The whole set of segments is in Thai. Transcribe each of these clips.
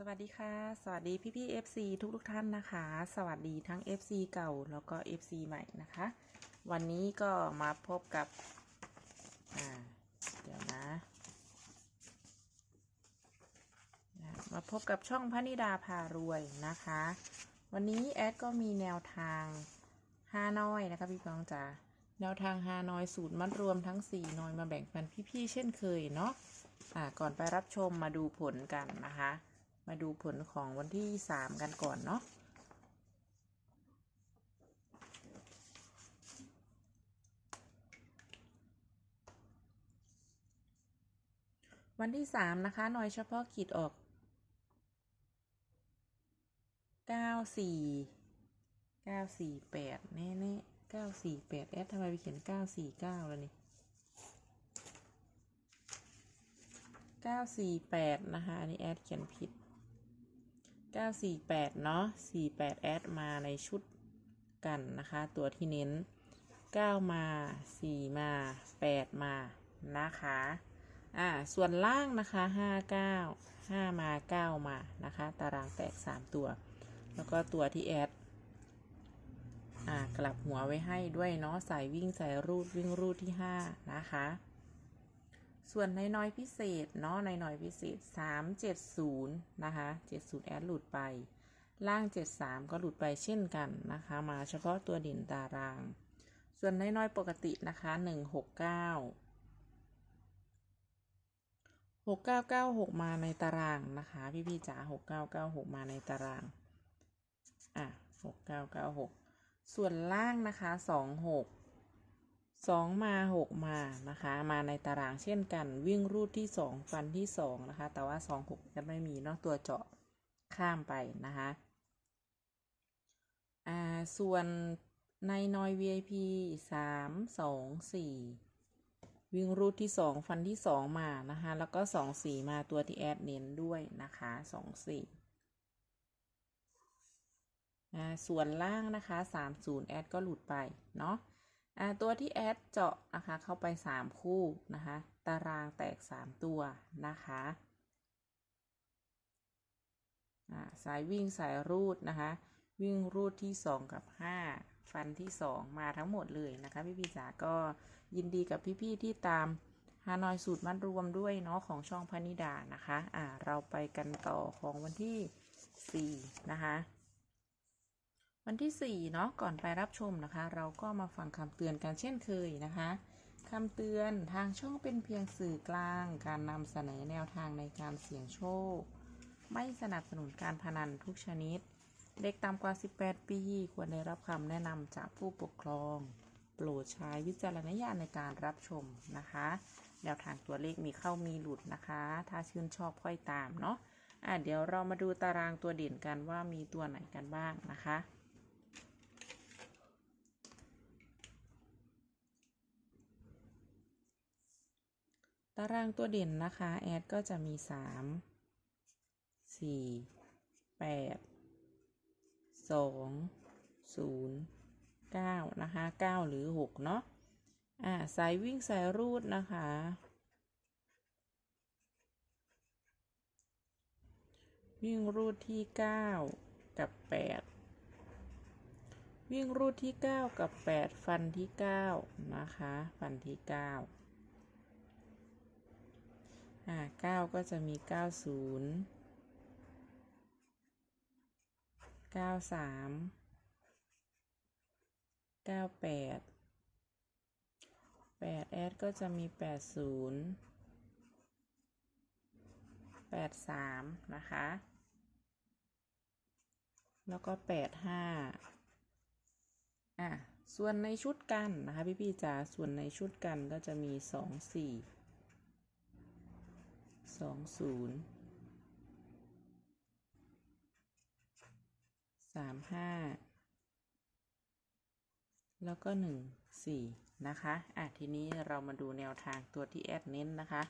สวัสดีค่ะ สวัสดีพี่พี่ FC ทุกทุกท่านนะคะ สวัสดีทั้ง FC เก่าแล้วก็ FC ใหม่นะคะ วันนี้ก็มาพบกับ อ่า เดี๋ยวนะ มาพบกับช่องพนิดาพารวยนะคะ วันนี้แอดก็มีแนวทางฮานอยนะคะพี่น้องจ๋า แนวทางฮานอยสูตรมัดรวมทั้ง 4 นอยมาแบ่งปันพี่ๆเช่นเคยเนาะ อ่า ก่อนไปรับชมมาดูผลกันนะคะ มาดูผลของวันที่3กันก่อนเนาะวันที่3นะคะหน่วยเฉพาะกิจออก94 948แน่แน่948แอดทำไมไปเขียน949แล้วนี่948นะคะ อันนี้แอดเขียนผิด 948 เนาะ48 แอดมาในชุดกันนะคะ ตัวที่เน้น 9 มา 4 มา 8 มานะคะ อ่า ส่วนล่างนะคะ 59 5 มา 9 มานะคะ ตารางแตก 3 ตัว แล้วก็ตัวที่แอดอ่ากลับหัวไว้ให้ด้วยเนาะใส่วิ่งใส่รูดวิ่งรูดที่ 5 นะคะ ส่วนในน้อยพิเศษเนาะในน้อยพิเศษ 370 นะคะ 70 แอดหลุดไป ล่าง 73 ก็หลุดไปเช่นกันนะคะ มาเฉพาะตัวเด่นตาราง ส่วนในน้อยปกตินะคะ 169 6996 มาในตารางนะคะ พี่พี่ๆจ๋า6996 มาในตาราง อะ 6996 ส่วนล่างนะคะ 26 สองมาหกมานะคะ มาในตารางเช่นกัน วิ่งรูดที่สองฟันที่สองนะคะ แต่ว่าสองหกจะไม่มีเนาะตัวเจาะข้ามไปนะคะอ่าส่วนในนอย VIP สามสองสี่วิ่งรูดที่สองฟันที่สองมานะคะ แล้วก็สองสี่มาตัวที่แอดเน้นด้วยนะคะสองสี่อ่าส่วนล่างนะคะสามศูนย์แอดก็หลุดไป เนาะ ตัวที่แอดเจาะนะคะเข้าไป 3 คู่นะคะ ตารางแตก 3 ตัวนะคะสายวิ่งสายรูดนะคะ วิ่งรูดที่ 2 กับ 5 ฟันที่ 2 มาทั้งหมดเลยนะคะ พี่พี่จ๋าก็ยินดีกับพี่ๆที่ตามฮานอยสูตรมัดรวมด้วยเนาะของช่องพนิดานะคะ อ่า เราไปกันต่อของวันที่ 4 นะคะ วันที่ 4 เนาะก่อนไปรับชมนะคะ เราก็มาฟังคำเตือนกันเช่นเคยนะคะคำเตือนทางช่องเป็นเพียงสื่อกลาง การนำเสนอแนวทางในการเสี่ยงโชค ไม่สนับสนุนการพนันทุกชนิด เด็กต่ำกว่า 18 ปี ควรได้รับคำแนะนำจากผู้ปกครอง โปรดใช้วิจารณญาณในการรับชมนะคะ แนวทางตัวเลขมีเข้ามีหลุดนะคะ ถ้าชื่นชอบค่อยตามเนาะอะเดี๋ยวเรามาดูตารางตัวเด่นกันว่ามีตัวไหนกันบ้างนะคะ ตารางตัวเด่นนะคะ แอดก็จะมีสามสี่แปดสองศูนย์เก้านะคะเก้าหรือหกเนาะอ่าสายวิ่งสายรูดนะคะ วิ่งรูดที่เก้ากับแปดวิ่งรูดที่เก้ากับแปดฟันที่เก้านะคะ ฟันที่เก้า อ่าเก้าก็จะมีเก้าศูนย์เก้าสามเก้าแปดแปดแอดก็จะมีแปดศูนย์แปดสามนะคะ แล้วก็แปดห้าอะ ส่วนในชุดกันนะคะ พี่พี่ๆจ๋า ส่วนในชุดกันก็จะมีสองสี่ สองศูนย์สามห้าแล้วก็หนึ่งสี่นะคะอะทีนี้เรามาดูแนวทางตัวที่แอดเน้นนะคะ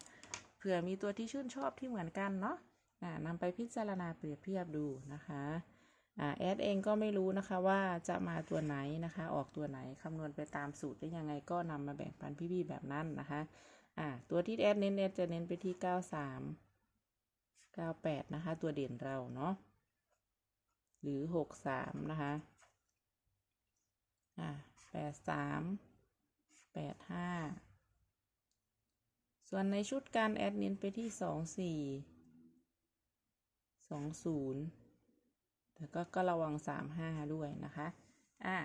เผื่อมีตัวที่ชื่นชอบที่เหมือนกันเนาะอ่านำไปพิจารณาเปรียบเทียบดูนะคะอ่าแอดเองก็ไม่รู้นะคะว่าจะมาตัวไหนนะคะ ออกตัวไหนคำนวณไปตามสูตรได้ยังไงก็นำมาแบ่งปันพี่ๆแบบนั้นนะคะ อ่าตัวที่แอดเน้นแอดจะเน้นไปที่เก้าสามเก้าแปดนะคะ ตัวเด่นเราเนาะหรือหกสามนะคะอะแปดสามแปดห้าส่วนในชุดการแอดเน้นไปที่สองสี่สองศูนย์แต่ก็ก็ระวังสามห้าด้วยนะคะ อะ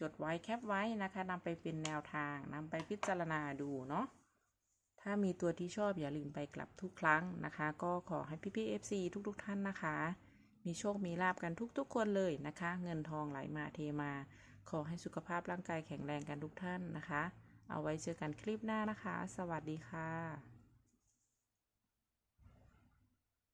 จดไว้แคปไว้นะคะนำไปเป็นแนวทางนำไปพิจารณาดูเนาะ ถ้ามีตัวที่ชอบอย่าลืมไปกลับทุกครั้งนะคะ ก็ขอให้พี่พี่ FC ทุกๆทท่านนะคะ มีโชคมีลาบกันทุกๆ คนเลยนะคะ เงินทองไหลมาเทมา ขอให้สุขภาพร่างกายแข็งแรงกันทุกท่านนะคะ เอาไว้เจอกันคลิปหน้านะคะ สวัสดีค่ะ